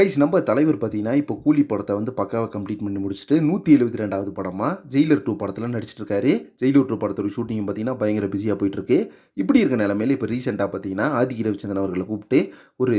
Guys நம்ம தலைவர் பார்த்தீங்கன்னா இப்போ கூலி படத்தை வந்து பக்காவாக கம்ப்ளீட் பண்ணி முடிச்சுட்டு நூற்றி எழுபத்தி ரெண்டாவது படமாக ஜெயிலர் டூ படத்தில் நடிச்சிட்டு இருக்காரு. ஜெயிலர் டூ படத்தோட ஷூட்டிங் பார்த்தீங்கன்னா பயங்கர பிஸியாக போயிட்டு இருக்கு இப்படி இருக்க நிலமையில இப்போ ரீசெண்டாக பார்த்தீங்கன்னா ஆதி ரவிச்சந்திரன் அவர்களை கூப்பிட்டு ஒரு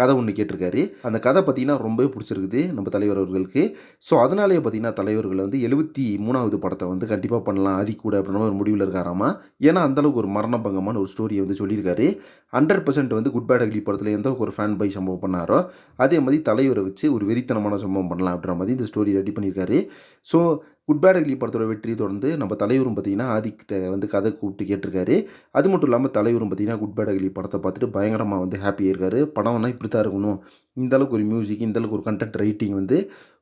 கதை ஒன்று கேட்டிருக்காரு. அந்த கதை பார்த்தீங்கன்னா ரொம்பவே பிடிச்சிருக்குது நம்ம தலைவர் அவர்களுக்கு. ஸோ அதனாலேயே பார்த்தீங்கன்னா தலைவர்கள் வந்து எழுபத்தி மூணாவது படத்தை வந்து கண்டிப்பாக பண்ணலாம் ஆதி கூட அப்படின்ற ஒரு முடிவில் இருக்காராமா? ஏன்னா அந்தளவுக்கு ஒரு மரணபங்கமான ஒரு ஸ்டோரியை வந்து சொல்லியிருக்காரு. ஹண்ட்ரட் பர்சன்ட் வந்து குட் பேட் அக்லி படத்தில் எந்த ஒரு ஃபேன் பை சம்பவம் பண்ணாரோ அதே மாதிரி தலைவரை வச்சு ஒரு வெறித்தனமான சம்பவம் பண்ணலாம் அப்படின்ற மாதிரி இந்த ஸ்டோரி ரெடி பண்ணியிருக்காரு. ஸோ குட் பேட் அக்லி படத்தோட வெற்றி தொடர்ந்து நம்ம தலைவரும் பார்த்தீங்கன்னா ஆதிக்கிட்ட வந்து கதை கூப்பிட்டு கேட்டிருக்காரு. அது மட்டும் இல்லாமல் தலைவரும் பார்த்தீங்கன்னா குட் பேட் அக்லி படத்தை பார்த்துட்டு பயங்கரமாக வந்து ஹாப்பியாக இருக்காரு படம்னா இப்படி தான் இருக்கணும். இந்த அளவுக்கு ஒரு மியூசிக் இந்த அளவுக்கு ஒரு கண்டென்ட் ரைட்டிங் வந்து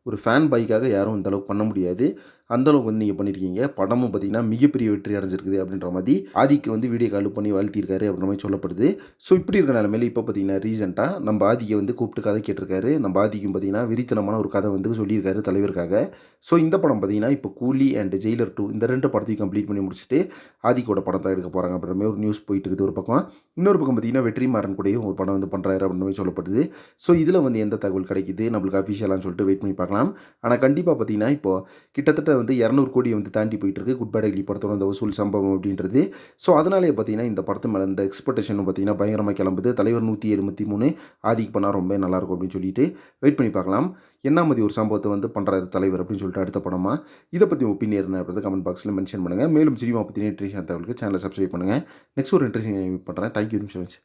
ஒரு ஃபேன் பைக்காக யாரும் இந்த அளவுக்கு பண்ண முடியாது. அந்த அளவுக்கு வந்து நீங்கள் பண்ணியிருக்கீங்க படமும் பார்த்தீங்கன்னா மிகப்பெரிய வெற்றி அடைஞ்சிருக்குது அப்படின்ற மாதிரி ஆதிக்கு வந்து வீடியோ கால் பண்ணி வாழ்த்தியிருக்காரு அப்படின்ற மாதிரி சொல்லப்படுது. ஸோ இப்படி இருக்கிற நிலமையில இப்போ பார்த்தீங்கன்னா ரீசெண்டாக நம்ம ஆதிக்கை வந்து கூப்பிட்டு கதை கேட்டிருக்காரு. நம்ம ஆதிக்கும் பார்த்தீங்கன்னா வெறித்தனமான ஒரு கதை வந்து சொல்லியிருக்காரு தலைவருக்காக. ஸோ இந்த படம் பார்த்தீங்கன்னா இப்போ கூலி அண்ட் ஜெயிலர் டூ இந்த ரெண்டு படத்தையும் கம்ப்ளீட் பண்ணி முடிச்சுட்டு ஆதிக்கோட படத்தை எடுக்க போகிறாங்க அப்படின்ற மாதிரி ஒரு நியூஸ் போயிட்டு இருக்குது ஒரு பக்கம். இன்னொரு பக்கம் பார்த்தீங்கன்னா வெற்றிமாறன் கூடயும் ஒரு படம் வந்து பண்ணுறாரு அப்படின்ற மாதிரி சொல்லப்படுது. ஸோ இதில் வந்து எந்த தகவல் கிடைக்குது? நம்மளுக்கு அஃபிஷியலான்னு சொல்லிட்டு வெயிட் பண்ணி பார்க்கலாம். ஆனால் கண்டிப்பாக பார்த்தீங்கன்னா இப்போ கிட்டத்தட்ட வந்து இரநூறு கோடி வந்து தாண்டி போயிட்டு இருக்கு குட் பேட் அக்லி படத்தோட அந்த வசூல் சம்பவம் அப்படின்றது. ஸோ அதனாலே பார்த்தீங்கன்னா இந்த படத்து மேலே இந்த எக்ஸ்பெக்டேஷன் பார்த்தீங்கன்னா பயங்கரமாக கிளம்புது. தலைவர் நூற்றி எழுபத்தி மூணு ஆதிக்கு பண்ணால் ரொம்ப நல்லாயிருக்கும் அப்படின்னு சொல்லிட்டு வெயிட் பண்ணி பார்க்கலாம். என்ன மாதிரி ஒரு சம்பவத்தை வந்து பண்ணுறாரு தலைவர் அப்படின்னு சொல்லிட்டு அடுத்த படமாக இதை பற்றி ஒப்பீனியர் என்ன அப்படின்றத கமெண்ட் பாக்ஸில் மென்ஷன் பண்ணுங்கள் மேலும் சினிமா பற்றி இன்ட்ரெஸ்ட் தகவலுக்கு சேனலை சப்ஸ்கிரைப் பண்ணுங்கள் நெக்ஸ்ட் ஒரு இன்ட்ரெஸ்டிங் பண்ணுறேன் தேங்க்யூ மச்